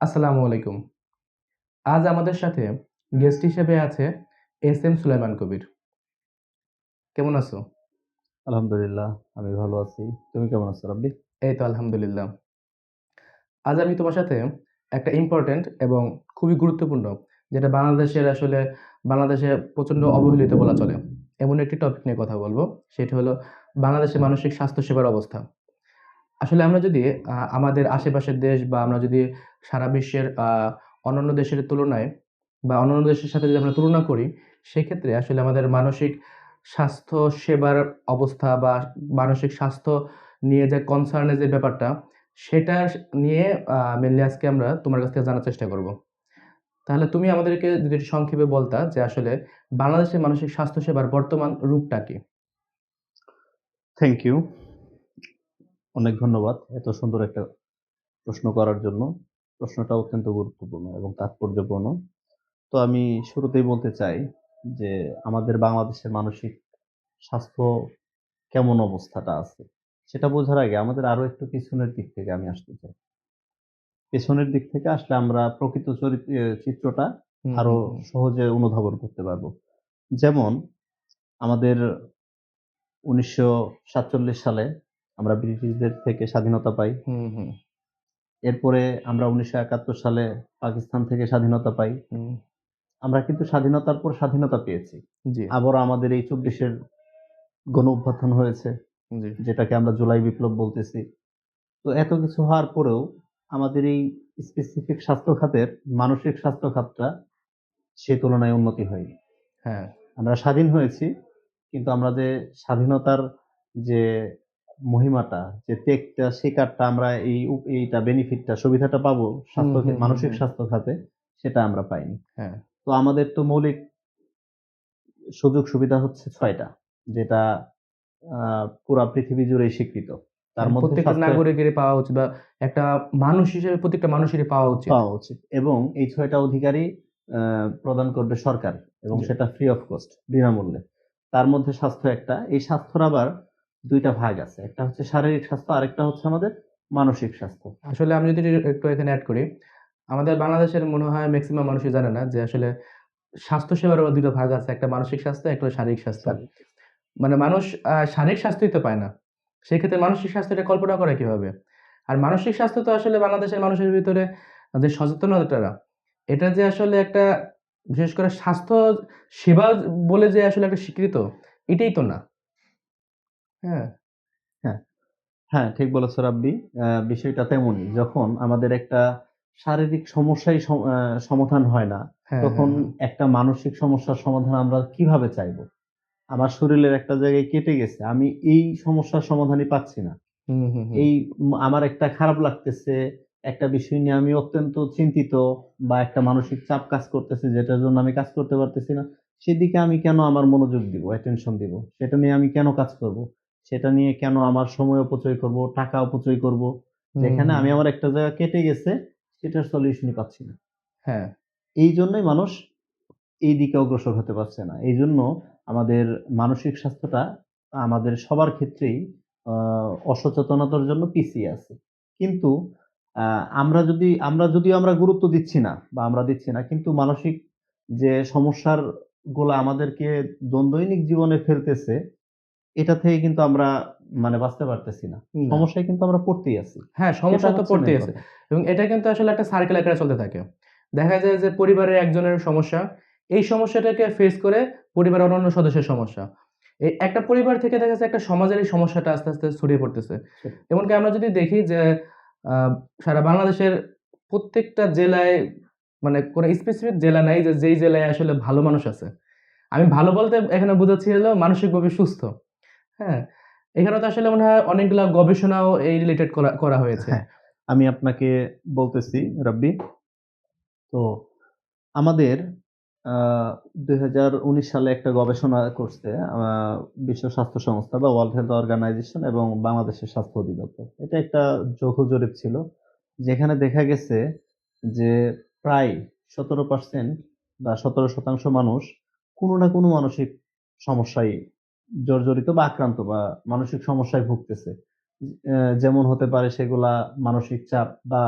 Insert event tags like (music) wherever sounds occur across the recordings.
আসসালামু আলাইকুম। আজ আমাদের সাথে গেস্ট হিসেবে আছে এস এম সুলাইমান কবির। কেমন আছো? আলহামদুলিল্লাহ আমি ভালো আছি। তুমি কেমন আছো রাব্বি? এই তো আলহামদুলিল্লাহ। আজ আমি তোমার সাথে একটা ইম্পোর্টেন্ট এবং খুবই গুরুত্বপূর্ণ যেটা বাংলাদেশের আসলে বাংলাদেশে প্রচণ্ড অবহেলিত বলা চলে। এমন একটি টপিক নিয়ে কথা বলব সেটি হলো বাংলাদেশের মানসিক স্বাস্থ্য সেবার অবস্থা। আসলে আমরা যদি আমাদের আশেপাশের দেশ বা আমরা যদি সারা বিশ্বের অন্যান্য দেশের তুলনায় বা অন্যান্য দেশের সাথে যদি আমরা তুলনা করি, সেক্ষেত্রে আসলে আমাদের মানসিক স্বাস্থ্য সেবার অবস্থা বা মানসিক স্বাস্থ্য নিয়ে যে কনসার্ন এর যে ব্যাপারটা, সেটা নিয়ে আ মেইনলি আজকে আমরা তোমার কাছ থেকে জানার চেষ্টা করব। তাহলে তুমি আমাদেরকে যদি সংক্ষেপে বলতা যে আসলে বাংলাদেশের মানসিক স্বাস্থ্য সেবার বর্তমান রূপটা কি? Thank you. অনেক ধন্যবাদ এত সুন্দর একটা প্রশ্ন করার জন্য। প্রশ্নটা অত্যন্ত গুরুত্বপূর্ণ এবং তাৎপর্যপূর্ণ। তো আমি শুরুতেই বলতে চাই যে আমাদের বাংলাদেশের মানসিক স্বাস্থ্য কেমন অবস্থাটা আছে। সেটা বোঝার আগে আমাদের আরও একটু পিছনের দিক থেকে আমি আসতে চাই। পেছনের দিক থেকে আসলে আমরা প্রকৃত চিত্রটা আরও। সহজে অনুধাবন করতে পারব। যেমন আমাদের ১৯৪৭ সালে আমরা ব্রিটিশদের থেকে স্বাধীনতা পাই। এরপরে আমরা ১৯৭১ সালে পাকিস্তান থেকে স্বাধীনতা পাই। আমরা কিন্তু স্বাধীনতার পর স্বাধীনতা পেয়েছি। জি, আবারও আমাদের এই চব্বিশের গণ অভ্যর্থন হয়েছে, যেটাকে আমরা জুলাই বিপ্লব বলতেছি। তো এত কিছু হওয়ার পরেও আমাদের এই স্পেসিফিক স্বাস্থ্য খাতের মানসিক স্বাস্থ্য খাতটা সে তুলনায় উন্নতি হয়নি। হ্যাঁ, আমরা স্বাধীন হয়েছি, কিন্তু আমরা যে স্বাধীনতার যে মহিমাটা, যে ত্যাগটা, শিকারটা আমরা এই এইটা বেনিফিটটা, সুবিধাটা পাবো স্বাস্থ্য মানসিক স্বাস্থ্য খাতে, সেটা আমরা পাইনি। হ্যাঁ, তো আমাদের তো মৌলিক সুযোগ সুবিধা হচ্ছে ৬ টা। যেটা পুরা পৃথিবী জুড়ে স্বীকৃত। তার মানে মধ্যে প্রত্যেকটা নাগরিকেরই পাওয়া উচিত বা একটা মানুষ হিসেবে প্রত্যেকটা মানুষেরই পাওয়া উচিত। পাওয়া উচিত এবং এই ছয়টা অধিকারই প্রদান করবে সরকার এবং সেটা ফ্রি অফ কস্ট বিনামূল্যে। তার মধ্যে স্বাস্থ্য একটা। এই স্বাস্থ্যর আবার ২ টা ভাগ আছে। একটা হচ্ছে শারীরিক স্বাস্থ্য, আরেকটা হচ্ছে আমাদের মানসিক স্বাস্থ্য। আসলে আমি যদি একটু এখানে অ্যাড করি, আমাদের বাংলাদেশের মনে হয় ম্যাক্সিমাম মানুষই জানে না যে আসলে স্বাস্থ্য সেবারও ২ ভাগ আছে। একটা মানসিক স্বাস্থ্য, একটা শারীরিক স্বাস্থ্য। মানে মানুষ শারীরিক স্বাস্থ্যই তো পায় না। সেক্ষেত্রে মানসিক স্বাস্থ্যটা কল্পনা করে কীভাবে? আর মানসিক স্বাস্থ্য তো আসলে বাংলাদেশের মানুষের ভিতরে যে সচেতনতাটা, এটা যে আসলে একটা বিশেষ করে স্বাস্থ্য সেবা বলে যে আসলে একটা স্বীকৃত, এটাই তো না। হ্যাঁ, হ্যাঁ, হ্যাঁ, ঠিক বলেছ রাব্বি। আ বিষয়টা তেমনই। যখন আমাদের একটা শারীরিক সমস্যাই আ সমাধান হয় না, হ্যাঁ, তখন হ্যাঁ, হ্যাঁ। একটা মানসিক সমস্যার সমাধান আমরা কীভাবে চাইব? আমার শরীরের একটা জায়গায় কেটে গেছে। আমি এই সমস্যার সমাধানই পাচ্ছি না। হুম, হুম, হুম। এই উম আমার একটা খারাপ লাগতেছে, একটা বিষয় নিয়ে আমি অত্যন্ত চিন্তিত বা একটা মানসিক চাপ কাজ করতেছে যেটার জন্য আমি কাজ করতে পারতেছি না। সেদিকে আমি কেন আমার মনোযোগ দিব, অ্যাটেনশন দিব? সেটা নিয়ে আমি কেন কাজ করব? সেটা নিয়ে কেন আমার সময় অপচয় করব, টাকা অপচয় করব? যেখানে আমি আমার একটা জায়গা কেটে গেছে, সেটার সলিউশনই পাচ্ছি না। হ্যাঁ, এইজন্যই মানুষ এই দিকে অগ্রসর হতে পারছে না। এইজন্য আমাদের মানসিক স্বাস্থ্যটা আমাদের সবার ক্ষেত্রেই অসচেতনতার জন্য পিছিয়ে আছে। কিন্তু আমরা যদি আমরা যদিও আমরা গুরুত্ব দিচ্ছি না বা আমরা দিচ্ছি না, কিন্তু মানসিক যে সমস্যারগুলা আমাদেরকে দন দৈনিক জীবনে ফেলতেছে, এটা থেকে কিন্তু আমরা মানে বাঁচতে পারতেছি না। সমস্যায় কিন্তু আমরা পড়তেই আছি। হ্যাঁ, সমস্যা তো পড়তেই আছে। এবং এটা কিন্তু আসলে একটা সার্কেল আকারে চলতে থাকে। দেখা যায় যে পরিবারের একজনের সমস্যা, এই সমস্যাটাকে ফেস করে পরিবারের অন্যান্য সদস্যের সমস্যা। এই একটা পরিবার থেকে দেখা যাচ্ছে একটা সমাজের এই সমস্যাটা আস্তে, আস্তে ছড়িয়ে পড়তেছে। এমনকি আমরা যদি দেখি যে সারা বাংলাদেশের প্রত্যেকটা জেলায় মানে কোনো স্পেসিফিক জেলা নাই যে যেই জেলায় আসলে ভালো মানুষ আছে। আমি ভালো বলতে এখানে বোঝাচ্ছি হলো মানসিকভাবে সুস্থ। হ্যাঁ? এখানে তো আসলে মনে হয় অনেকগুলা গবেষণাও এই রিলেটেড করা হয়েছে। হ্যাঁ, আমি আপনাকে বলতেছি রাব্বি। তো আমাদের ২০১৯ সালে একটা গবেষণা করছে বিশ্ব স্বাস্থ্য সংস্থা বা ওয়ার্ল্ড হেলথ অর্গানাইজেশন এবং বাংলাদেশের স্বাস্থ্য অধিদপ্তর। এটা একটা যৌথ জরিপ ছিল। যেখানে দেখা গেছে যে প্রায় ১৭% বা ১৭% মানুষ কোনো না কোনো মানসিক সমস্যায় জর্জরিত বা আক্রান্ত বা মানসিক সমস্যায় ভুগতেছে। যেমন হতে পারে সেগুলা মানসিক চাপ বা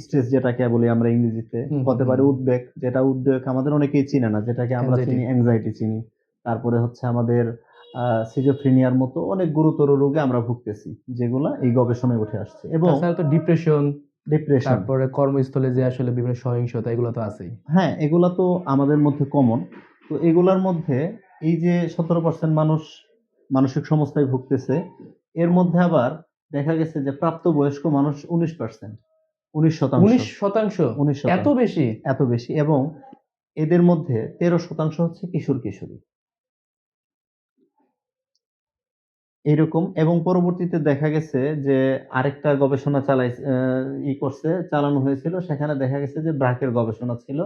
স্ট্রেস যেটাকে বলি আমরা ইংরেজিতে হতে পারে উদ্বেগ যেটা উদ্বেগ আমাদের অনেকেই চিনে না যেটাকে আমরা চিনি অ্যাংজাইটি চিনি। তারপরে হচ্ছে আমাদের সিজোফ্রিনিয়ার মতো অনেক গুরুতর রোগে আমরা ভুগতেছি যেগুলা এই গবেষণায় উঠে আসছে। এবং তো ডিপ্রেশন ডিপ্রেশন তারপরে কর্মস্থলে যে আসলে বিভিন্ন সহিংসতা এগুলো তো আছেই। হ্যাঁ এগুলা তো আমাদের মধ্যে কমন তো এগুলার মধ্যে এই যে সতেরো পার্সেন্ট মানুষ মানসিক সমস্যায় ভুগতেছে এর মধ্যে আবার দেখা গেছে যে প্রাপ্তবয়স্ক মানুষ উনিশ পার্সেন্ট উনিশ শতাংশ। উনিশ শতাংশ? উনিশ এত বেশি? এত বেশি এবং এদের মধ্যে তেরো শতাংশ হচ্ছে কিশোর কিশোরী। এইরকম এবং পরবর্তীতে দেখা গেছে যে আরেকটা গবেষণা চালাই ই করছে চালানো হয়েছিল সেখানে দেখা গেছে যে ব্রাকের গবেষণা ছিল।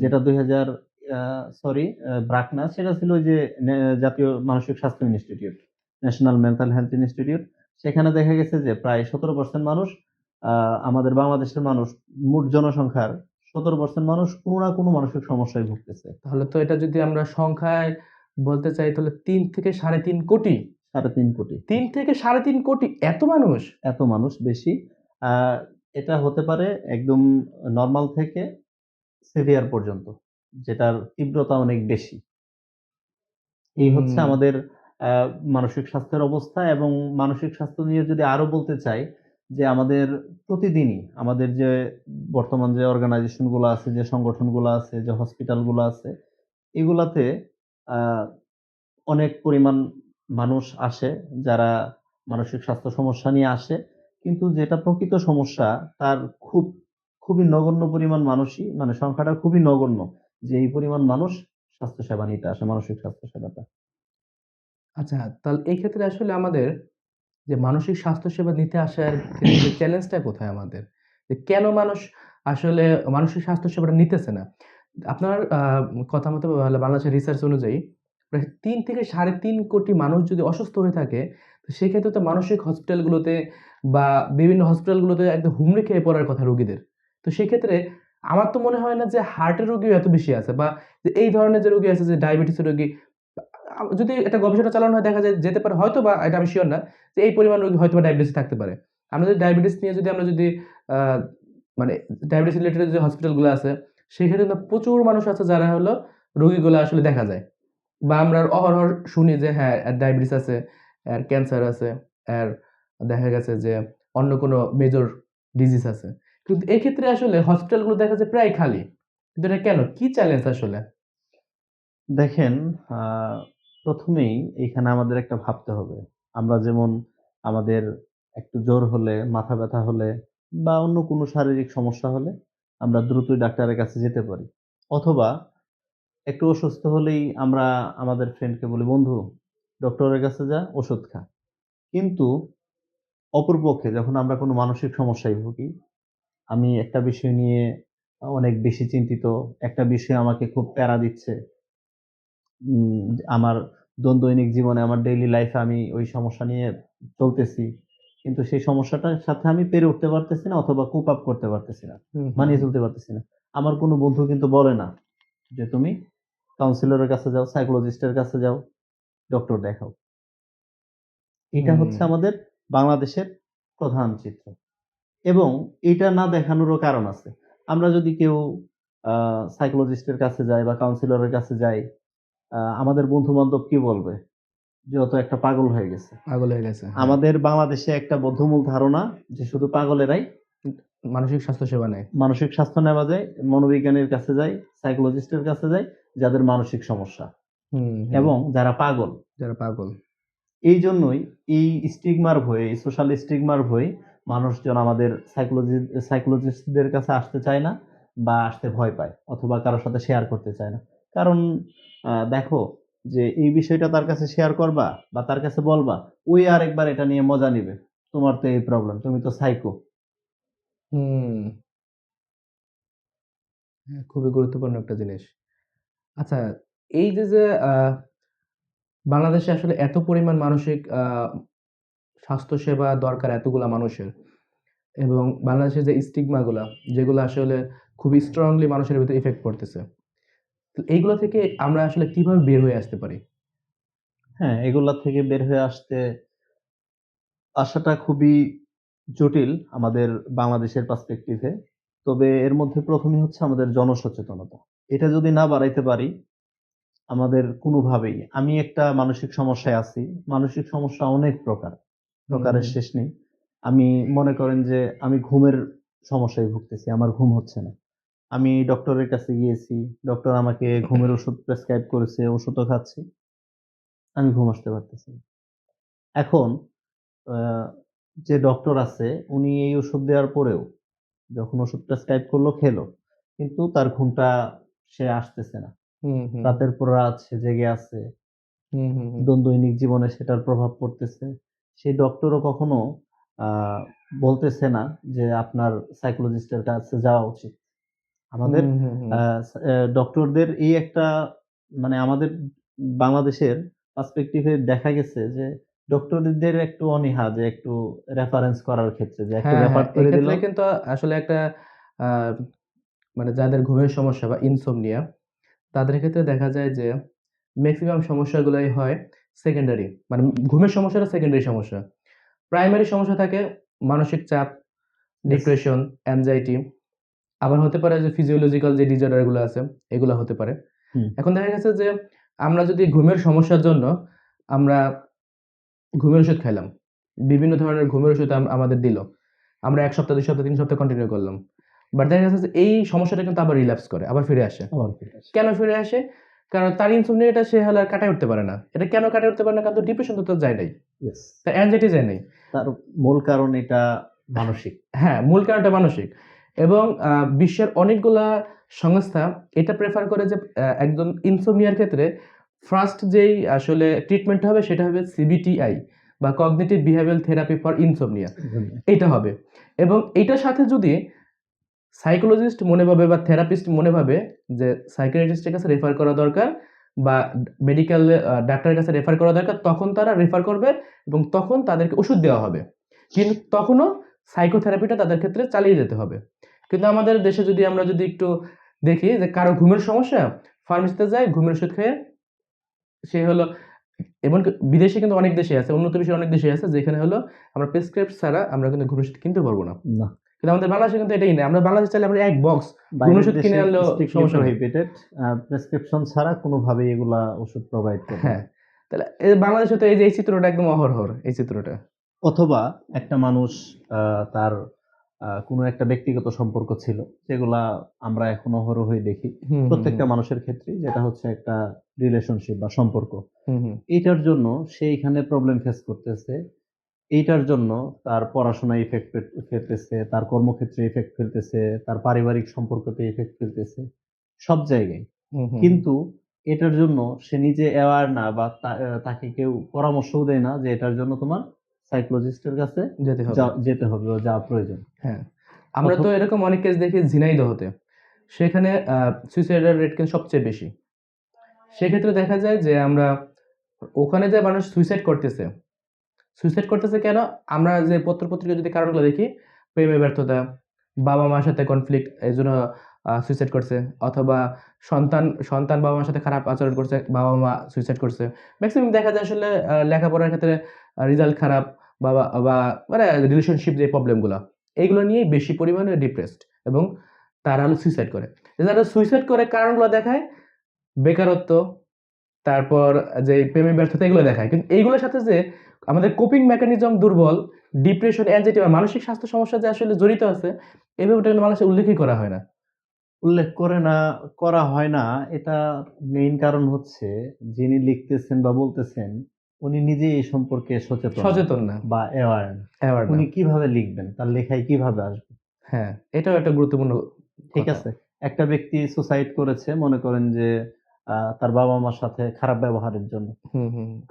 যেটা দুই হাজার সরি ব্রাক না সেটা ছিল ওই যে জাতীয় মানসিক স্বাস্থ্য institute national mental health institute সেখানে দেখা গেছে যে প্রায় সতেরো পার্সেন্ট মানুষ আমাদের বাংলাদেশের মানুষ মোট জনসংখ্যার সতেরো পার্সেন্ট মানুষ কোনো না কোনো মানসিক সমস্যায় ভুগতেছে। তাহলে তো এটা যদি আমরা সংখ্যায় বলতে চাই তাহলে তিন থেকে সাড়ে তিন কোটি। সাড়ে তিন কোটি। তিন থেকে সাড়ে তিন কোটি এত মানুষ? এত মানুষ বেশি। এটা হতে পারে একদম নর্মাল থেকে সিভিয়ার পর্যন্ত। যেটার তীব্রতা অনেক বেশি। এই হচ্ছে আমাদের আহ, মানসিক স্বাস্থ্যের অবস্থা এবং মানসিক স্বাস্থ্য নিয়ে যদি আরও বলতে চাই যে আমাদের প্রতিদিনই আমাদের যে বর্তমান যে অর্গানাইজেশনগুলো আছে যে সংগঠনগুলো আছে যে হসপিটালগুলো আছে এগুলাতে আহ, অনেক পরিমাণ মানুষ আসে যারা মানসিক স্বাস্থ্য সমস্যা নিয়ে আসে। কিন্তু যেটা প্রকৃত সমস্যা তার খুব খুবই নগণ্য পরিমাণ মানুষই মানে সংখ্যাটা খুবই নগণ্য। যে এই পরিমাণ মানুষ স্বাস্থ্য সেবা নিতে আসে, মানসিক স্বাস্থ্য সেবাটা আচ্ছা তাহলে এই ক্ষেত্রে আসলে আমাদের যে মানসিক স্বাস্থ্য সেবা নিতে আসার ক্ষেত্রে চ্যালেঞ্জটা কোথায় আমাদের? যে কেন মানুষ আসলে মানসিক স্বাস্থ্য সেবাটা নিতেছে না? আপনার কথা মতো বলা- বাংলাদেশের রিসার্চ অনুযায়ী প্রায় তিন থেকে সাড়ে তিন কোটি মানুষ যদি অসুস্থ হয়ে থাকে, তো সেক্ষেত্রে তো মানসিক হসপিটালগুলোতে বা বিভিন্ন হসপিটালগুলোতে একদম হুমড়ি খেয়ে পড়ার কথা রোগীদের। তো সেক্ষেত্রে আমার তো মনে হয় না যে হার্টের রোগীও এত বেশি আছে বা এই ধরনের যে রোগী আছে যে ডায়াবেটিসের রোগী যদি এটা গবেষণা চালানো হয় দেখা যায় যেতে পারে হয়তো বা, এটা আমি শিওর না, যে এই পরিমাণ রোগী হয়তো বা ডায়াবেটিস থাকতে পারে। আমরা যদি ডায়াবেটিস নিয়ে যদি আমরা যদি মানে ডায়াবেটিস রিলেটেড যে হসপিটালগুলো আছে, সেখানে কিন্তু প্রচুর মানুষ আছে যারা হলো রোগীগুলো আসলে দেখা যায়। বা আমরা অহরহ শুনি যে হ্যাঁ ডায়াবেটিস আছে, এর ক্যান্সার আছে, এর দেখা গেছে যে অন্য কোনো মেজর ডিজিজ আছে। কিন্তু এই ক্ষেত্রে আসলে হসপিটালগুলো দেখা যায় প্রায় খালি। কিন্তু এটা কেন? কি চ্যালেঞ্জ আসলে? দেখেন প্রথমেই এখানে আমাদের একটা ভাবতে হবে। আমরা যেমন আমাদের একটু জ্বর হলে, মাথা ব্যথা হলে বা অন্য কোনো শারীরিক সমস্যা হলে আমরা দ্রুতই ডাক্তারের কাছে যেতে পারি। অথবা একটু অসুস্থ হলেই আমরা আমাদের ফ্রেন্ডকে বলি, বন্ধু, ডক্টরের কাছে যা, ওষুধ খা। কিন্তু অপরপক্ষে যখন আমরা কোনো মানসিক সমস্যায় ভুগি আমি একটা বিষয় নিয়ে অনেক বেশি চিন্তিত। একটা বিষয় আমাকে খুব প্যারা দিচ্ছে। উম, আমার দৈন- দৈনিক জীবনে আমার ডেইলি লাইফে আমি ওই সমস্যা নিয়ে চলতেছি। কিন্তু সেই সমস্যাটার সাথে আমি পেরে উঠতে পারতেছি না অথবা কুপ আপ করতে পারতেছি না। মানিয়ে। চলতে পারতেছি না। আমার কোনো বন্ধু কিন্তু বলে না যে তুমি কাউন্সিলরের কাছে যাও সাইকোলজিস্টের কাছে যাও ডক্টর দেখাও। এটা হচ্ছে আমাদের বাংলাদেশের প্রধান চিত্র। এবং এটা না দেখানোরও কারণ আছে। আমরা যদি কেউ সাইকোলজিস্টের কাছে যাই বা কাউন্সিলরের কাছে যাই আমাদের বন্ধু বান্ধব কি বলবে? যে অত একটা পাগল হয়ে গেছে। পাগল হয়ে গেছে হ্যাঁ। আমাদের বাংলাদেশে একটা বদ্ধমূল ধারণা যে শুধু পাগলেরাই মানসিক স্বাস্থ্য সেবা নেয়। মানসিক স্বাস্থ্য নেওয়া যায় মনোবিজ্ঞানীর কাছে যায় সাইকোলজিস্টের কাছে যায় যাদের মানসিক সমস্যা। এবং যারা পাগল। যারা পাগল। এই জন্যই এই স্টিগমার ভয়ে এই সোশ্যাল স্টিগমার ভয়ে মানুষজন আমাদের সাইকোলজি সাইকোলজিস্টদের কাছে আসতে চায় না বা আসতে ভয় পায় অথবা কারোর সাথে শেয়ার করতে চায় না। কারণ দেখো যে এই বিষয়টা তার কাছে শেয়ার করবা বা তার কাছে বলবা ওই আরেকবার এটা নিয়ে মজা নিবে। তোমার তো এই প্রবলেম তুমি তো সাইকো হ্যাঁ, খুবই গুরুত্বপূর্ণ একটা জিনিস। আচ্ছা এই যে যে বাংলাদেশে আসলে এত পরিমাণ মানসিক আহ, স্বাস্থ্য সেবা দরকার এতগুলা মানুষের। এবং বাংলাদেশের যে স্টিগমা গুলা যেগুলো আসলে খুবই স্ট্রংলি মানুষের ভিতরে ইফেক্ট করতেছে তো এইগুলো থেকে আমরা আসলে কীভাবে বের হয়ে আসতে পারি? হ্যাঁ এগুলা থেকে বের হয়ে আসতে আসাটা খুবই জটিল আমাদের বাংলাদেশের পার্সপেক্টিভে তবে এর মধ্যে প্রথমে হচ্ছে আমাদের জনসচেতনতা। এটা যদি না বাড়াইতে পারি আমাদের কোনোভাবেই আমি একটা মানসিক সমস্যায় আছি মানসিক সমস্যা অনেক প্রকার। প্রকারের শেষ নেই। আমি মনে করেন যে আমি ঘুমের সমস্যায় ভুগতেছি আমার ঘুম হচ্ছে না। আমি ডক্টরের কাছে গিয়েছি ডক্টর আমাকে ঘুমের ওষুধ প্রেসক্রাইব করেছে ওষুধও খাচ্ছি। আমি ঘুম আসতে পারতেছি এখন যে ডক্টর আছে উনি এই ওষুধ দেওয়ার পরেও যখন ওষুধ প্রেসক্রাইব করল খেলো। কিন্তু তার ঘুমটা সে আসতেছে না। রাতের পর রাত সে জেগে আছে। দৈনন্দিন জীবনে সেটার প্রভাব পড়তেছে। সেই ডক্টরও কখনো বলতেছে না যে আপনার সাইকোলজিস্টের কাছে যাওয়া উচিত। আমাদের। ডক্টরদের এই একটা মানে আমাদের বাংলাদেশের পার্সপেক্টিভে দেখা গেছে যে ডক্টরদের একটু অনীহা যে একটু রেফারেন্স করার ক্ষেত্রে যে একটা হ্যাঁ রেফার হ্যাঁ করে দিল। কিন্তু আসলে একটা আহ, মানে যাদের ঘুমের সমস্যা বা ইনসোমনিয়া তাদের ক্ষেত্রে দেখা যায় যে ম্যাক্সিমাম সমস্যাগুলোই হয়। সেকেন্ডারি মানে ঘুমের সমস্যাটা সেকেন্ডারি সমস্যা। প্রাইমারি সমস্যা থাকে মানসিক চাপ ডিপ্রেশন অ্যাংজাইটি আবার হতে পারে যে ফিজিওলজিক্যাল যে ডিজঅর্ডারগুলো আছে এগুলো হতে পারে। এখন দেখা গেছে যে আমরা যদি ঘুমের সমস্যার জন্য আমরা ঘুমের ওষুধ খাইলাম বিভিন্ন ধরনের ঘুমের ওষুধ আমাদের দিল আমরা এক সপ্তাহ দুই সপ্তাহ তিন সপ্তাহ কন্টিনিউ করলাম। বাট দেখা যাচ্ছে যে এই সমস্যাটা কিন্তু আবার রিল্যাপস করে আবার ফিরে আসে। কেন ফিরে আসে? কারণ তার ইনসোমনিয়াটা সে হলে আর কাটায় উঠতে পারে না। এটা কেন কাটায় উঠতে পারে না? কারণ ডিপ্রেশন তো তার যায় নাই. তার অ্যাংজাইটি যায় নাই। তার মূল কারণ এটা মানসিক। হ্যাঁ মূল কারণটা মানসিক। এবং বিশ্বের অনেকগুলা সংস্থা এটা প্রেফার করে যে একজন ইনসোমিয়ার ক্ষেত্রে ফার্স্ট যেই আসলে ট্রিটমেন্ট হবে সেটা হবে সিবিটিআই বা cognitive behaviour therapy for insomnia এইটা হবে। এবং এইটার সাথে যদি সাইকোলজিস্ট মনে ভাবে বা থেরাপিস্ট মনে ভাবে যে সাইকিয়াট্রিস্টের কাছে রেফার করা দরকার বা মেডিকেল ডাক্তারের কাছে রেফার করা দরকার, তখন তারা রেফার করবে এবং তখন তাদেরকে ওষুধ দেওয়া হবে। কিন্তু তখনও সাইকোথেরাপিটা তাদের ক্ষেত্রে চালিয়ে যেতে হবে। কিন্তু আমাদের দেশে যদি আমরা যদি একটু দেখি যে কারও ঘুমের সমস্যা ফার্মেসিতে যায়, ঘুমের ওষুধ খেয়ে সে হলো এমনকি বিদেশে কিন্তু অনেক দেশে আছে, উন্নত বিশ্বের অনেক দেশে আছে যেখানে হলো আমরা প্রেসক্রাইব ছাড়া আমরা কিন্তু ঘুমের ওষুধ কিনতে পারব না। না। কিন্তু আমাদের বাংলাদেশে কিন্তু এটাই নেই। আমরা বাংলাদেশে চাইলে আমরা এক বক্স ওষুধ কিনে আনলেও সমস্যা। প্রেসক্রিপশন ছাড়া কোনোভাবেই এগুলা ওষুধ প্রোভাইড করে হ্যাঁ তাহলে এই বাংলাদেশে তো এই যে এই চিত্রটা একদম অহরহর এই চিত্রটা। অথবা একটা মানুষ আহ, তার কোনো একটা ব্যক্তিগত সম্পর্ক ছিল যেগুলা আমরা এখন অহরহই দেখি। প্রত্যেকটা মানুষের ক্ষেত্রে যেটা হচ্ছে একটা রিলেশনশিপ বা সম্পর্ক। হুম, হুম, এইটার জন্য সে এখানে প্রবলেম ফেস করতেছে এইটার জন্য তার পড়াশোনায় ইফেক্ট ফেলতেছে তার কর্মক্ষেত্রে ইফেক্ট ফেলতেছে তার পারিবারিক সম্পর্কতে ইফেক্ট ফেলতেছে সব জায়গায়। কিন্তু এটার জন্য সে নিজে অ্যাওয়ার না বা তাকে কেউ পরামর্শও দেয় না যে এটার জন্য তোমার সাইকোলজিস্টের কাছে যেতে হবে। যা- যেতে হবে যাওয়া প্রয়োজন। হ্যাঁ। আমরা তো এরকম অনেক কেস দেখি ঝিনাইদহতে সেখানে সুইসাইডের রেট কিন্তু সবচেয়ে বেশি। সেক্ষেত্রে দেখা যায় যে আমরা ওখানে যে মানুষ সুইসাইড করতেছে সুইসাইড করতেছে কেন? আমরা যে পত্র পত্রিকা যদি কারণগুলো দেখি, প্রেমে ব্যর্থতা, বাবা মার সাথে কনফ্লিক্ট এই জন্য সুইসাইড করছে। অথবা সন্তান সন্তান বাবা মার সাথে খারাপ আচরণ করছে, বাবা মা সুইসাইড করছে। ম্যাক্সিমাম দেখা যায় আসলে লেখাপড়ার ক্ষেত্রে রেজাল্ট খারাপ, বাবা, বা মানে রিলেশনশিপ যে প্রবলেমগুলো এইগুলো নিয়েই বেশি পরিমাণে ডিপ্রেসড এবং তারা সুইসাইড করে। যারা সুইসাইড করে কারণগুলো দেখায়, বেকারত্ব তারপর যে প্রেমে ব্যর্থতা এগুলো দেখায়। কিন্তু এইগুলোর সাথে যে আমাদের কোপিং মেকানিজম দুর্বল ডিপ্রেশন অ্যাংজাইটি বা মানসিক স্বাস্থ্য সমস্যা যে আসলে জড়িত আছে এই ব্যাপারটা কিন্তু মানুষের উল্লেখই করা হয় না। উল্লেখ করে না করা হয় না। এটা মেইন কারণ হচ্ছে যিনি লিখতেছেন বা বলতেছেন উনি নিজেই এই সম্পর্কে সচেতন। সচেতন না। বা অ্যাওয়ার অ্যাওয়ার উনি কীভাবে লিখবেন? তার লেখায় কীভাবে আসবে? হ্যাঁ এটাও একটা গুরুত্বপূর্ণ ঠিক আছে। একটা ব্যক্তি সুসাইড করেছে মনে করেন যে তার বাবা মার সাথে খারাপ ব্যবহারের জন্য।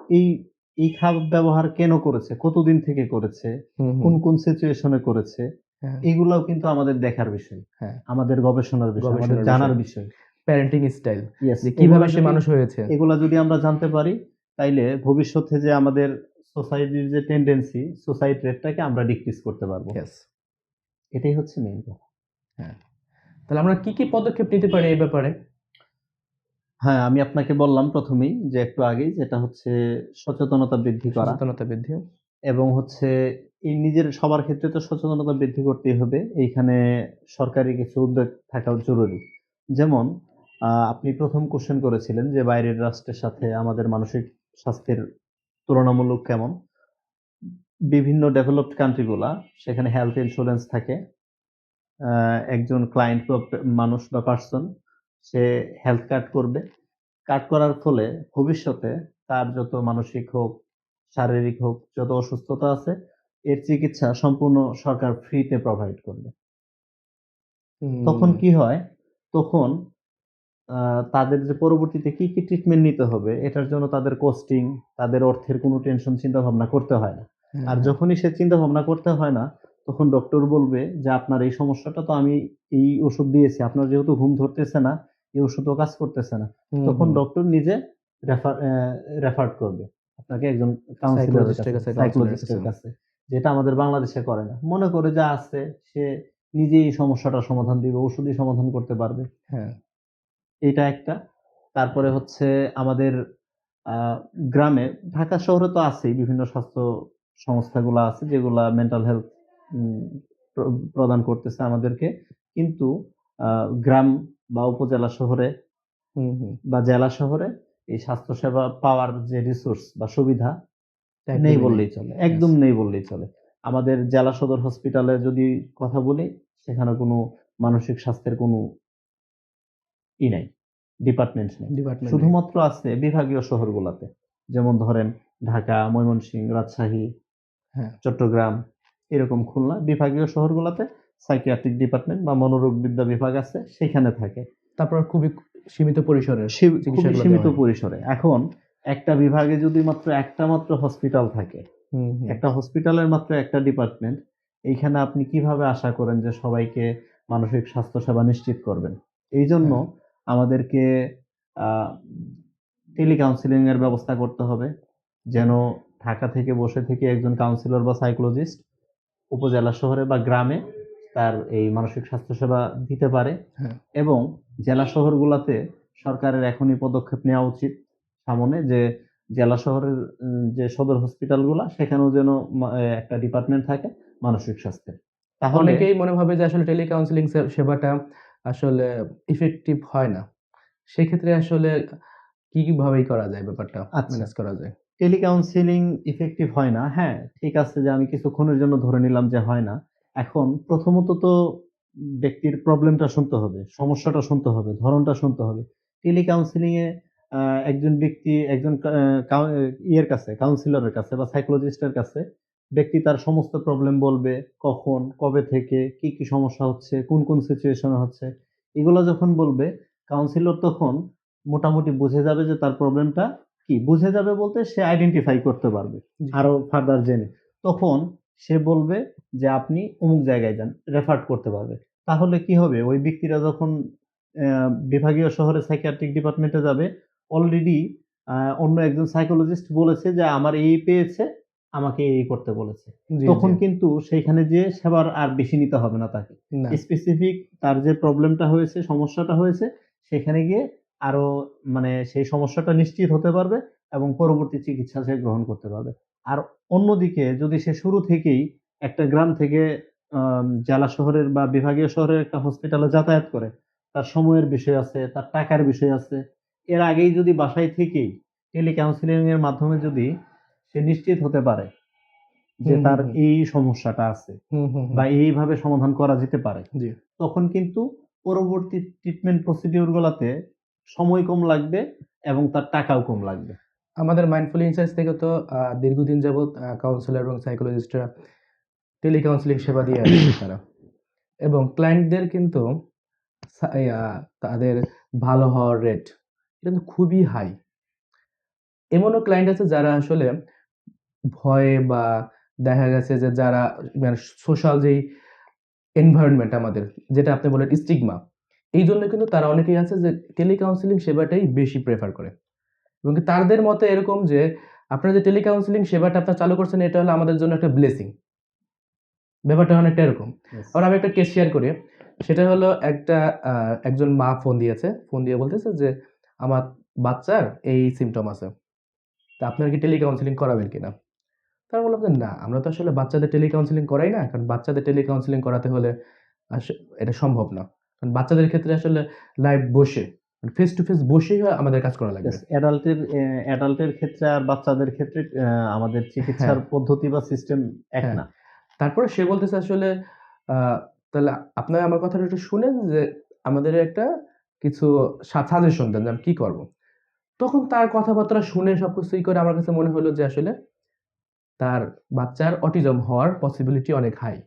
এই এই খারাপ ব্যবহার কেন করেছে? কতদিন থেকে করেছে? কোন কোন সিচুয়েশনে করেছে? হ্যাঁ। এগুলাও কিন্তু আমাদের দেখার বিষয়। হ্যাঁ। আমাদের গবেষণার বিষয় আমাদের জানার বিষয়। প্যারেন্টিং স্টাইল কীভাবে সে মানুষ হয়েছে। এগুলা যদি আমরা জানতে পারি তাইলে ভবিষ্যতে যে আমাদের সোসাইটির যে টেন্ডেন্সি সোসাইটি রেটটাকে আমরা ডিক্রিজ করতে পারব. এটাই হচ্ছে মেইন কথা। হ্যাঁ। তাহলে আমরা কি কি পদক্ষেপ নিতে পারি এই ব্যাপারে? হ্যাঁ আমি আপনাকে বললাম প্রথমেই যে একটু আগেই যেটা হচ্ছে সচেতনতা বৃদ্ধি করা। সচেতনতা বৃদ্ধি। এবং হচ্ছে এই নিজের সবার ক্ষেত্রে তো সচেতনতা বৃদ্ধি করতেই হবে। এইখানে সরকারি কিছু উদ্যোগ থাকাও জরুরি। যেমন আপনি প্রথম কোশ্চেন করেছিলেন যে বাইরের রাষ্ট্রের সাথে আমাদের মানসিক স্বাস্থ্যের তুলনামূলক কেমন? বিভিন্ন ডেভেলপড কান্ট্রিগুলা সেখানে হেলথ ইন্স্যুরেন্স থাকে। একজন ক্লায়েন্ট মানুষ বা পার্সন সে হেলথ কার্ড করবে। কার্ড করার ফলে ভবিষ্যতে তার যত মানসিক হোক শারীরিক হোক যত অসুস্থতা আছে এর চিকিৎসা সম্পূর্ণ সরকার ফ্রিতে প্রোভাইড করবে। তখন কি হয়? তখন তাদের যে পরবর্তীতে কি কি ট্রিটমেন্ট নিতে হবে এটার জন্য তাদের কস্টিং তাদের অর্থের কোনো টেনশন চিন্তা ভাবনা করতে হয় না। আর। যখনই সে চিন্তা ভাবনা করতে হয় না তখন ডক্টর বলবে যে আপনার এই সমস্যাটা তো আমি এই ওষুধ দিয়েছি আপনার যেহেতু ঘুম ধরতেছে না এই ওষুধও কাজ করতেছে না। তখন ডক্টর নিজে রেফার রেফার করবে। আপনাকে একজন কাউন্সিলরের কাছে যেটা আমাদের বাংলাদেশে করে না। মনে করে যা আছে সে নিজেই এই সমস্যাটার সমাধান দিবে ওষুধই সমাধান করতে পারবে। হ্যাঁ। এটা একটা। তারপরে হচ্ছে আমাদের আহ, গ্রামে ঢাকা শহরে তো আছেই বিভিন্ন স্বাস্থ্য সংস্থাগুলো আছে যেগুলা মেন্টাল হেলথ প্রদান করতেছে আমাদেরকে। কিন্তু আহ, গ্রাম বা উপজেলা শহরে বা জেলা শহরে এই স্বাস্থ্যসেবা পাওয়ার যে রিসোর্স বা সুবিধা নেই বললেই চলে। একদম নেই বললেই চলে। আমাদের জেলা সদর হসপিটালে যদি কথা বলি সেখানে কোনো মানসিক স্বাস্থ্যের কোনো ই নাই ডিপার্টমেন্ট নেই। ডিপার্টমেন্ট শুধুমাত্র আছে বিভাগীয় শহরগুলোতে। যেমন ধরেন ঢাকা ময়মনসিংহ রাজশাহী হ্যাঁ। চট্টগ্রাম এরকম খুলনা বিভাগীয় শহরগুলোতে সাইকিয়াট্রিক ডিপার্টমেন্ট বা মনোরোগ বিদ্যা বিভাগ আছে সেখানে থাকে। তারপর খুবই সীমিত পরিসরে সীমিত পরিসরে। এখন একটা বিভাগে যদি মাত্র একটা মাত্র হসপিটাল থাকে একটা হসপিটালের মাত্র একটা ডিপার্টমেন্ট এইখানে আপনি কীভাবে আশা করেন যে সবাইকে মানসিক স্বাস্থ্য সেবা নিশ্চিত করবেন? এই জন্য আমাদেরকে টেলিকাউন্সিলিং এর ব্যবস্থা করতে হবে। যেন ঢাকা থেকে বসে থেকে একজন কাউন্সিলর বা সাইকোলজিস্ট উপজেলা শহরে বা গ্রামে তার এই মানসিক স্বাস্থ্য সেবা দিতে পারে। হ্যাঁ। এবং জেলা শহরগুলোতে সরকারের এখনই পদক্ষেপ নেওয়া উচিত সামনে যে জেলা শহরের যে সদর হসপিটালগুলো সেখানেও যেন একটা ডিপার্টমেন্ট থাকে মানসিক স্বাস্থ্যের। তাহলে অনেকেই মনে ভাবে যে আসলে টেলিকাউন্সিলিং সেবাটা আসলে ইফেক্টিভ হয় না। সেক্ষেত্রে আসলে কি কিভাবেই করা যায় ব্যাপারটা আচ্ছা। ম্যানেজ করা যায়? টেলিকাউন্সিলিং ইফেক্টিভ হয় না। হ্যাঁ ঠিক আছে যে আমি কিছুক্ষণের জন্য ধরে নিলাম যে হয় না। এখন প্রথমত তো ব্যক্তির প্রবলেমটা শুনতে হবে সমস্যাটা শুনতে হবে ধরনটা শুনতে হবে। টেলিকাউন্সিলিং এ একজন ব্যক্তি একজন ইয়ের কাছে কাউন্সিলরের কাছে বা সাইকোলজিস্টের কাছে ব্যক্তি তার সমস্ত প্রবলেম বলবে কখন কবে থেকে কি কি সমস্যা হচ্ছে কোন কোন সিচুয়েশনে হচ্ছে এগুলো যখন বলবে কাউন্সিলর তখন মোটামুটি বুঝে যাবে যে তার প্রবলেমটা কি। বুঝে যাবে বলতে সে আইডেন্টিফাই করতে পারবে। আরও ফার্দার জেনে। তখন সে বলবে যে আপনি অমুক জায়গায় যান রেফার করতে পারবে। তাহলে কি হবে? ওই ব্যক্তিরা যখন বিভাগীয় শহরে সাইকিয়াট্রিক ডিপার্টমেন্টে যাবে অলরেডি অন্য একজন সাইকোলজিস্ট বলেছে যে আমার এই পেয়েছে আমাকে এই করতে বলেছে। তখন কিন্তু সেইখানে যে সেবার আর বেশি নিতে হবে না তাকে। স্পেসিফিক তার যে প্রবলেমটা হয়েছে সমস্যাটা হয়েছে সেখানে গিয়ে আরও মানে সেই সমস্যাটা নিশ্চিত হতে পারবে এবং পরবর্তী চিকিৎসা সে গ্রহণ করতে পারবে। আর অন্যদিকে যদি সে শুরু থেকেই একটা গ্রাম থেকে জেলা শহরের বা বিভাগীয় শহরের একটা হসপিটালে যাতায়াত করে তার সময়ের বিষয় আছে তার টাকার বিষয় আছে এর আগেই যদি বাসায় থেকেই টেলিকাউন্সিলিং এর মাধ্যমে যদি সে নিশ্চিত হতে পারে যে তার এই সমস্যাটা আছে। বা এইভাবে সমাধান করা যেতে পারে তখন কিন্তু পরবর্তী ট্রিটমেন্ট প্রসিডিওর গুলাতে সময় কম লাগবে এবং তার টাকাও কম লাগবে। আমাদের মাইন্ডফুল ইনসাইটস থেকে তো দীর্ঘদিন যাবৎ কাউন্সিলর এবং সাইকোলজিস্টরা টেলিকাউন্সিলিং সেবা দিয়ে আসছে (coughs) তারা। এবং ক্লায়েন্টদের কিন্তু তাদের ভালো হওয়ার রেট কিন্তু খুবই হাই এমনও ক্লায়েন্ট আছে যারা আসলে ভয়ে বা দেখা গেছে যে যারা মানে সোশ্যাল যেই এনভায়রনমেন্ট আমাদের যেটা আপনি বলেন স্টিগমা এই জন্য কিন্তু তারা অনেকেই আছে যে টেলিকাউন্সিলিং সেবাটাই বেশি প্রেফার করে। এবং তাদের মতে এরকম যে আপনারা যে টেলিকাউন্সিলিং সেবাটা আপনারা চালু করছেন এটা হলো আমাদের জন্য একটা ব্লেসিং ব্যাপারটা অনেকটা এরকম। আবার আমি একটা কেস শেয়ার করি। সেটা হলো একটা একজন মা ফোন দিয়েছে। ফোন দিয়ে বলতেছে যে আমার বাচ্চার এই সিমটম আছে। তা আপনার কি টেলিকাউন্সিলিং করাবেন কিনা? তারা বললাম যে না আমরা তো আসলে বাচ্চাদের টেলি কাউন্সেলিং করাই না। কারণ বাচ্চাদের টেলি কাউন্সেলিং করাতে হলে এটা সম্ভব না। কারণ বাচ্চাদের ক্ষেত্রে আসলে লাইভ বসে। ফেস টু ফেস বসেই আমাদের কাজ করা লাগবে। অ্যাডাল্টের অ্যাডাল্টের ক্ষেত্রে আর বাচ্চাদের ক্ষেত্রে আমাদের চিকিৎসার পদ্ধতি বা সিস্টেম এক হ্যাঁ। না। তারপরে সে বলতেছে আসলে তাহলে আপনারা আমার কথাটা একটু শুনেন যে আমাদের একটা কিছু সাজেশন দেন যে আমি কি করব। তখন তার কথাবার্তা শুনে সব কিছুই করে আমার কাছে মনে হলো যে আসলে তার বাচ্চার অটিজম হওয়ার পসিবিলিটি অনেক হাই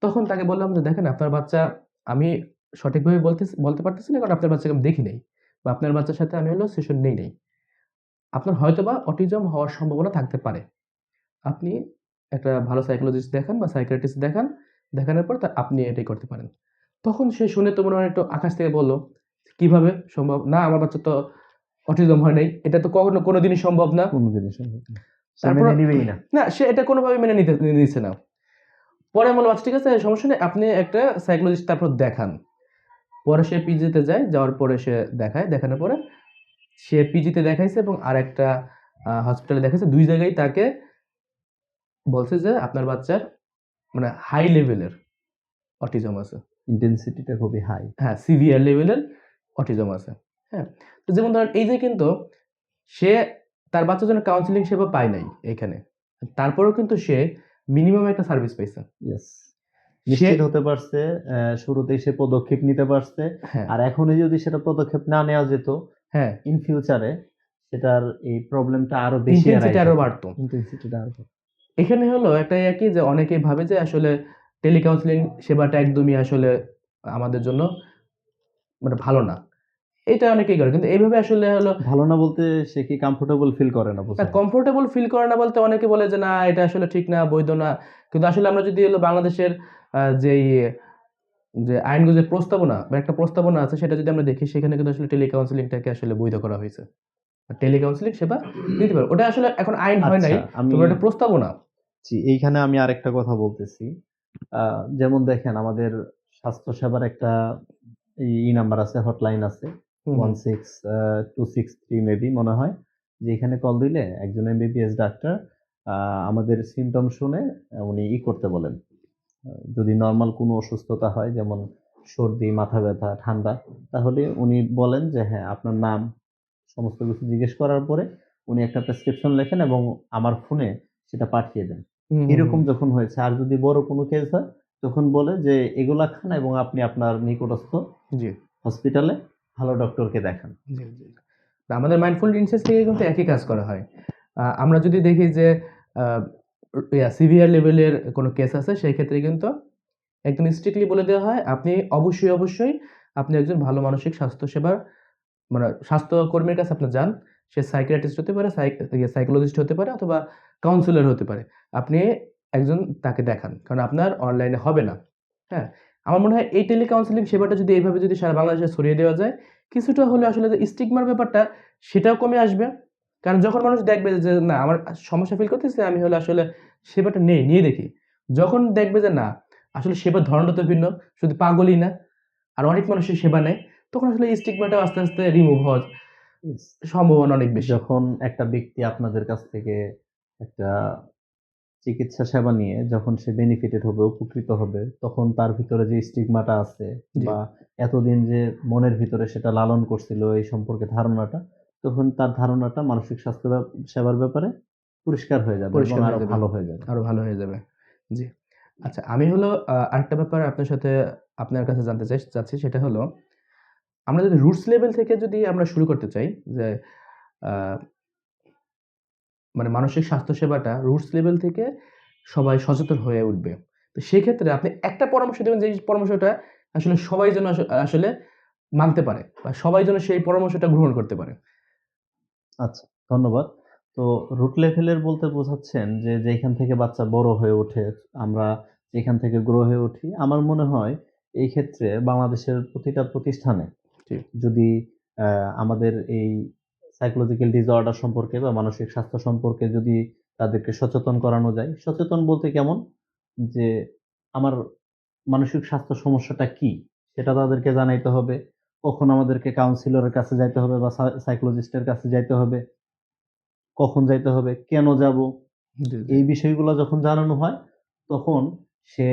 তখন তাকে বললাম যে দেখেন আপনার বাচ্চা আমি সঠিকভাবে বলতে বলতে পারতেছি না কারণ আপনার বাচ্চাকে আমি দেখি নাই বা আপনার বাচ্চার সাথে আমি হলো সেশন নেই নাই। আপনার হয়তোবা অটিজম হওয়ার সম্ভাবনা থাকতে পারে। আপনি একটা ভালো সাইকোলজিস্ট দেখান বা সাইকিয়াট্রিস্ট দেখান দেখানোর পর তা আপনি এটাই করতে পারেন। তখন সে শুনে তো মনে হয় একটু আকাশ থেকে বলল কীভাবে সম্ভব? না আমার বাচ্চা তো অটিজম হয় নাই। এটা তো কখনো কোনোদিনই সম্ভব না। কোনো জিনিস সম্ভব না। সে তারপর- নিবেই না। না সে এটা কোনোভাবে মেনে নিতে নিচ্ছে না। পরে বললাম আচ্ছা ঠিক আছে সমস্যা নেই। আপনি একটা সাইকোলজিস্ট তারপর দেখান। পরে সে পিজিতে যায় যাওয়ার পরে সে দেখায়। দেখানোর পরে সে পিজিতে দেখাইছে এবং আর একটা হসপিটালে দেখাইছে। দুই জায়গায় তাকে বলছে যে আপনার বাচ্চার মানে হাই লেভেলের অটিজম আছে। ইন্টেন্সিটিটা খুবই হাই হ্যাঁ সিভিয়ার লেভেলের অটিজম আছে। হ্যাঁ তো যেমন ধরেন এই যে কিন্তু সে তার বাচ্চার জন্য কাউন্সিলিং সেবা পায় নাই এখানে। তারপরেও কিন্তু সে মিনিমাম একটা সার্ভিস পাইছে। নিশ্চিত হতে পারছে আহ, শুরুতেই সে পদক্ষেপ নিতে পারছে। হ্যাঁ। আর এখনই যদি সেটা পদক্ষেপ না নেওয়া যেত হ্যাঁ। ইন ফিউচারে সেটার এই প্রবলেমটা আরও বেশি আরও বাড়তো। ইন্টেন্সিটিটা আরও। এখানে হলো একটা একই যে অনেকেই ভাবে যে আসলে টেলিকাউন্সিলিং সেবাটা একদমই আসলে আমাদের জন্য মানে ভালো না। এটা অনেকেই করে কিন্তু এইভাবে আসলে হলো ভালো না বলতে সে কি কমফোর্টেবল ফিল করে না বোঝায়? কমফোর্টেবল ফিল করে না বলতে অনেকে বলে যে না এটা আসলে ঠিক না বৈধ না। কিন্তু আসলে আমরা যদি হলো বাংলাদেশের যেই যে আইনগত যে প্রস্তাবনা বা একটা প্রস্তাবনা আছে সেটা যদি আমরা দেখি সেখানে কিন্তু আসলে টেলিকাউন্সিলিংটাকে আসলে বৈধ করা হয়েছে। টেলিকাউন্সিলিং সেবা দিতে পারে। ওটা আসলে এখন আইন হয় নাই আচ্ছা, আমি একটা প্রস্তাবনা। জি, এইখানে আমি আরেকটা কথা বলতেছি। যেমন দেখেন আমাদের স্বাস্থ্য সেবার একটা ই নাম্বার আছে হটলাইন আছে। One six two six three maybe মনে হয় যে এখানে কল দিলে একজন এমবিবিএস ডাক্তার আহ, আমাদের সিমটম শুনে উনি ই করতে বলেন। যদি নর্মাল কোনো অসুস্থতা হয় যেমন সর্দি মাথা ব্যথা ঠান্ডা তাহলে উনি বলেন যে হ্যাঁ আপনার নাম সমস্ত কিছু জিজ্ঞেস করার পরে উনি একটা প্রেসক্রিপশন লেখেন এবং আমার ফোনে সেটা পাঠিয়ে দেন। এরকম যখন হয়েছে। আর যদি বড় কোনো কেস হয় তখন বলে যে এগুলা খান এবং আপনি আপনার নিকটস্থ জি। হসপিটালে ভালো ডক্টরকে দেখান। জি, জি। আমাদের মাইন্ডফুল ইনসেস থেকে কিন্তু একই কাজ করা হয়। আমরা যদি দেখি যে সিভিয়ার লেভেলের কোনো কেস আছে, সেই ক্ষেত্রে কিন্তু একদম স্ট্রিক্টলি বলে দেওয়া হয়, আপনি অবশ্যই অবশ্যই আপনি একজন ভালো মানসিক স্বাস্থ্য সেবার মানে স্বাস্থ্যকর্মীর কাছে আপনি যান, সে সাইকিয়াট্রিস্ট হতে পারে সাইকোলজিস্ট হতে পারে অথবা কাউন্সিলর হতে পারে, আপনি একজন তাকে দেখান, কারণ আপনার অনলাইনে হবে না হ্যাঁ? আমার মনে হয় এই টেলি কাউন্সিলিং সেবাটা যদি এইভাবে যদি সারা বাংলাদেশে ছড়িয়ে দেওয়া যায়, কিছুটা হলে আসলে যে স্টিগমার ব্যাপারটা সেটাও কমে আসবে। কারণ যখন মানুষ দেখবে যে না আমার সমস্যা ফিল করতেছে আমি হলে আসলে সেবাটা নেই নিয়ে দেখি। যখন দেখবে যে না আসলে সেবার ধরনটা তো ভিন্ন শুধু পাগলই না আর অনেক মানুষের সেবা নেয় তখন আসলে স্টিগমাটা আস্তে আস্তে রিমুভ হওয়ার সম্ভাবনা অনেক বেশি। যখন একটা ব্যক্তি আপনাদের কাছ থেকে একটা চিকিৎসা সেবা নিয়ে যখন সে বেনিফিটেড হবে উপকৃত হবে তখন তার ভিতরে যে স্টিগমাটা আছে বা এতদিন যে মনের ভিতরে সেটা লালন করছিল এই সম্পর্কে ধারণাটা তখন তার ধারণাটা মানসিক স্বাস্থ্য সেবার ব্যাপারে পরিষ্কার হয়ে যাবে পরিষ্কার আরও ভালো হয়ে যাবে। আরও ভালো হয়ে যাবে। জি। আচ্ছা আমি হলো আরেকটা ব্যাপার আপনার সাথে আপনার কাছে জানতে চাই চাচ্ছি সেটা হলো আমরা যদি রুটস লেভেল থেকে যদি আমরা শুরু করতে চাই যে মানে মানসিক স্বাস্থ্য সেবাটা রুটস লেভেল থেকে সবাই সচেতন হয়ে উঠবে। তো সেক্ষেত্রে আপনি একটা পরামর্শ দেবেন যে পরামর্শটা আসলে সবাই যেন আসলে মানতে পারে বা সবাই যেন সেই পরামর্শটা গ্রহণ করতে পারে। আচ্ছা ধন্যবাদ। তো রুট লেভেলের বলতে বোঝাচ্ছেন যে যেখান থেকে বাচ্চা বড় হয়ে ওঠে আমরা যেখান থেকে গ্রো হয়ে উঠি আমার মনে হয় এই ক্ষেত্রে বাংলাদেশের প্রতিটা প্রতিষ্ঠানে জি। যদি আমাদের এই সাইকোলজিক্যাল ডিসঅর্ডার সম্পর্কে বা মানসিক স্বাস্থ্য সম্পর্কে যদি তাদেরকে সচেতন করানো যায় সচেতন বলতে কেমন? যে আমার মানসিক স্বাস্থ্য সমস্যাটা কি? সেটা তাদেরকে জানাইতে হবে। কখন আমাদেরকে কাউন্সিলরের কাছে যাইতে হবে বা সাইকোলজিস্টের কাছে যাইতে হবে? কখন যাইতে হবে? কেন যাব। এই বিষয়গুলো যখন জানানো হয় তখন সে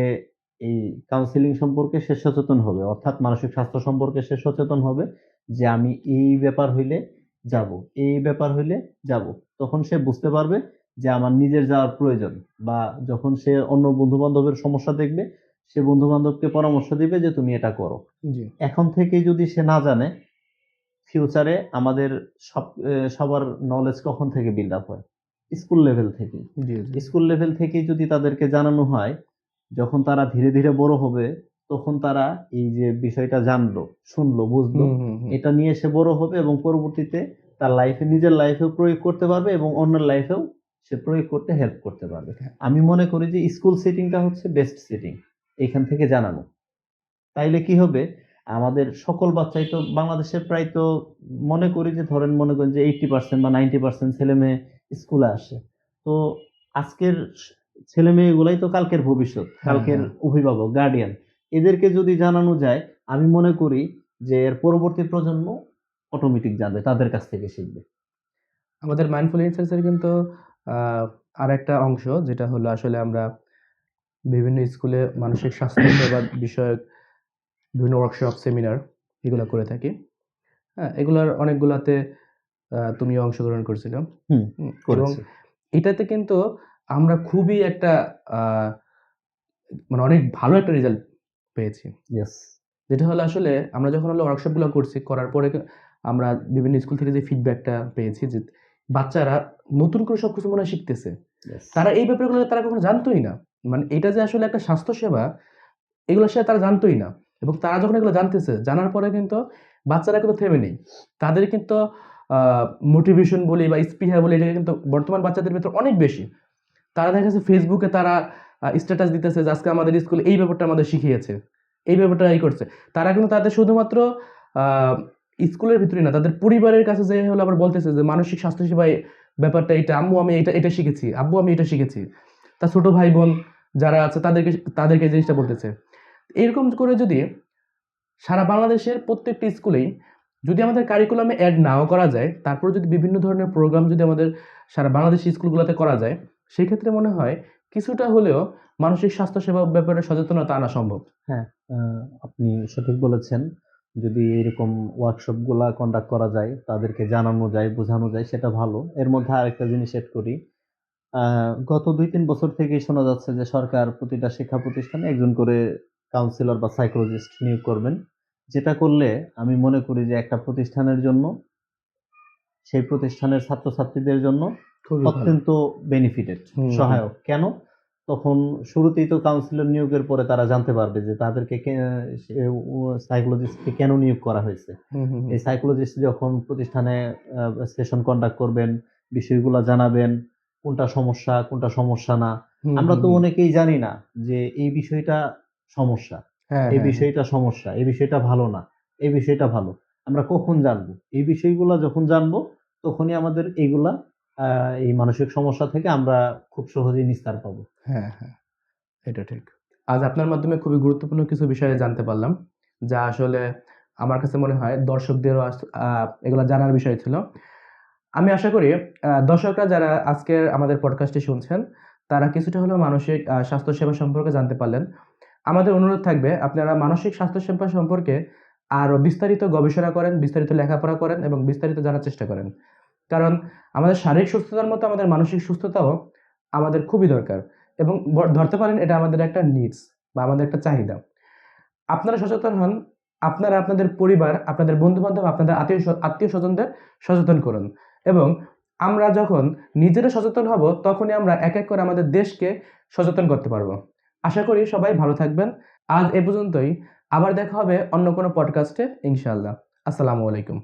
এই কাউন্সিলিং সম্পর্কে সে সচেতন হবে। অর্থাৎ মানসিক স্বাস্থ্য সম্পর্কে সে সচেতন হবে যে আমি এই ব্যাপার হইলে যাব এই ব্যাপার হইলে যাব। তখন সে বুঝতে পারবে যে আমার নিজের যাওয়ার প্রয়োজন বা যখন সে অন্য বন্ধু বান্ধবের সমস্যা দেখবে সে বন্ধু বান্ধবকে পরামর্শ দিবে যে তুমি এটা করো। এখন থেকেই যদি সে না জানে ফিউচারে আমাদের সব সবার নলেজ কখন থেকে বিল্ড আপ হয়? স্কুল লেভেল থেকে স্কুল লেভেল থেকেই যদি তাদেরকে জানানো হয় যখন তারা ধীরে ধীরে বড় হবে তখন তারা এই যে বিষয়টা জানলো শুনলো বুঝলো। এটা নিয়ে সে বড় হবে এবং পরবর্তীতে তার লাইফে নিজের লাইফেও প্রয়োগ করতে পারবে এবং অন্যের লাইফেও সে প্রয়োগ করতে হেল্প করতে পারবে। হ্যাঁ। আমি মনে করি যে স্কুল সেটিংটা হচ্ছে বেস্ট সেটিং এখান থেকে জানানো। তাইলে কি হবে? আমাদের সকল বাচ্চাই তো বাংলাদেশের প্রায় তো মনে করি যে ধরেন মনে করেন যে এইটটি পার্সেন্ট বা নাইনটি পার্সেন্ট ছেলে মেয়ে স্কুলে আসে। তো আজকের ছেলে মেয়েগুলাই তো কালকের ভবিষ্যৎ হ্যাঁ, কালকের হ্যাঁ। অভিভাবক গার্ডিয়ান এদেরকে যদি জানানো যায় আমি মনে করি যে এর পরবর্তী প্রজন্ম অটোমেটিক জানবে তাদের কাছ থেকে শিখবে। আমাদের মাইন্ডফুল ইনফ্লুয়েন্সের কিন্তু আর একটা অংশ যেটা হলো আসলে আমরা বিভিন্ন স্কুলে মানসিক স্বাস্থ্য সেবা বিষয়ক বিভিন্ন ওয়ার্কশপ সেমিনার এগুলো করে থাকি। হ্যাঁ এগুলোর অনেকগুলাতে তুমিও অংশগ্রহণ করছিলে এবং এটাতে কিন্তু আমরা খুবই একটা মানে অনেক ভালো একটা রেজাল্ট পেয়েছি। যেটা হলো আসলে আমরা যখন হলো ওয়ার্কশপগুলো করছি করার পরে আমরা বিভিন্ন স্কুল থেকে যে ফিডব্যাকটা পেয়েছি যে বাচ্চারা নতুন করে সব কিছু মনে হয় শিখতেছে। তারা এই ব্যাপারগুলো তারা কখনো জানতোই না। মানে এটা যে আসলে একটা স্বাস্থ্যসেবা এগুলো সে তারা জানতোই না। এবং তারা যখন এগুলো জানতেছে, জানার পরে কিন্তু বাচ্চারা কিন্তু থেমে নেই। তাদের কিন্তু মোটিভেশন বলি বা স্পিহা বলি এটা কিন্তু বর্তমান বাচ্চাদের ভিতরে অনেক বেশি। তারা দেখা যাচ্ছে ফেসবুকে তারা স্ট্যাটাস দিতেছে যে আজকে আমাদের স্কুলে এই ব্যাপারটা আমাদের শিখিয়েছে, এই ব্যাপারটা এই করছে। তারা কিন্তু তাদের শুধুমাত্র স্কুলের ভিতরে না, তাদের পরিবারের কাছে যে হলো আবার বলতেছে যে মানসিক স্বাস্থ্যসেবা ব্যাপারটা এটা, আম্মু আমি এটা এটা শিখেছি, আব্বু আমি এটা শিখেছি। তার ছোট ভাই বোন যারা আছে তাদেরকে তাদেরকে জিনিসটা বলতেছে। এরকম করে যদি সারা বাংলাদেশের প্রত্যেকটি স্কুলেই যদি আমাদের কারিকুলামে অ্যাড নাও করা যায়, তারপর যদি বিভিন্ন ধরনের প্রোগ্রাম যদি আমাদের সারা বাংলাদেশি স্কুলগুলোতে করা যায় সেই ক্ষেত্রে মনে হয় কিছুটা হলেও মানসিক স্বাস্থ্যসেবা ব্যাপারে সচেতনতা আনা সম্ভব। হ্যাঁ আপনি সঠিক বলেছেন। যদি এরকম ওয়ার্কশপগুলা কন্ডাক্ট করা যায়, তাদেরকে জানানো যায়, বোঝানো যায়, সেটা ভালো। এর মধ্যে আরেকটা জিনিস এড করি। গত দুই তিন বছর থেকেই শোনা যাচ্ছে যে সরকার প্রতিটা শিক্ষা প্রতিষ্ঠানে একজন করে কাউন্সিলর বা সাইকোলজিস্ট নিয়োগ করবেন। যেটা করলে আমি মনে করি যে একটা প্রতিষ্ঠানের জন্য সেই প্রতিষ্ঠানের ছাত্রছাত্রীদের জন্য অত্যন্ত বেনিফিটেড। সহায়ক। কেন? তখন শুরুতেই তো কাউন্সিলর নিয়োগের পরে তারা জানতে পারবে যে তাদেরকে সাইকোলজিস্টকে কেন নিয়োগ করা হয়েছে। এই সাইকোলজিস্ট যখন প্রতিষ্ঠানে সেশন কন্ডাক্ট করবেন বিষয়গুলো জানাবেন কোনটা সমস্যা কোনটা সমস্যা না। আমরা তো অনেকেই জানি না যে এই বিষয়টা সমস্যা হ্যাঁ, এই হ্যাঁ, বিষয়টা সমস্যা এই বিষয়টা ভালো না এই বিষয়টা ভালো। আমরা কখন জানব? এই বিষয়গুলো যখন জানব তখনই আমাদের এইগুলা আহ, এই মানসিক সমস্যা থেকে আমরা খুব সহজেই নিস্তার পাবো। হ্যাঁ হ্যাঁ এটা ঠিক। আজ আপনার মাধ্যমে খুবই গুরুত্বপূর্ণ কিছু বিষয়ে জানতে পারলাম যা আসলে আমার কাছে মনে হয় দর্শকদেরও এগুলো জানার বিষয় ছিল। আমি আশা করি দর্শকরা যারা আজকের আমাদের পডকাস্টটি শুনছেন, তারা কিছুটা হলেও মানসিক স্বাস্থ্যসেবা সম্পর্কে জানতে পারলেন। আমাদের অনুরোধ থাকবে, আপনারা মানসিক স্বাস্থ্যসেবা সম্পর্কে আরও বিস্তারিত গবেষণা করেন, বিস্তারিত লেখাপড়া করেন এবং বিস্তারিত জানার চেষ্টা করেন। কারণ আমাদের শারীরিক সুস্থতার মতো আমাদের মানসিক সুস্থতাও আমাদের খুবই দরকার এবং ধরতে পারেন এটা আমাদের একটা নিডস বা আমাদের একটা চাহিদা। আপনারা সচেতন হন, আপনারা আপনাদের পরিবার, আপনাদের বন্ধু বান্ধব আপনাদের আত্মীয় আত্মীয় স্বজনদের সচেতন করুন। এবং আমরা যখন নিজেরা সচেতন হব, তখনই আমরা এক এক করে আমাদের দেশকে সচেতন করতে পারব। আশা করি সবাই ভালো থাকবেন। আজ এ পর্যন্তই। আবার দেখা হবে অন্য কোনো পডকাস্টে ইনশাআল্লাহ। আসসালামু আলাইকুম।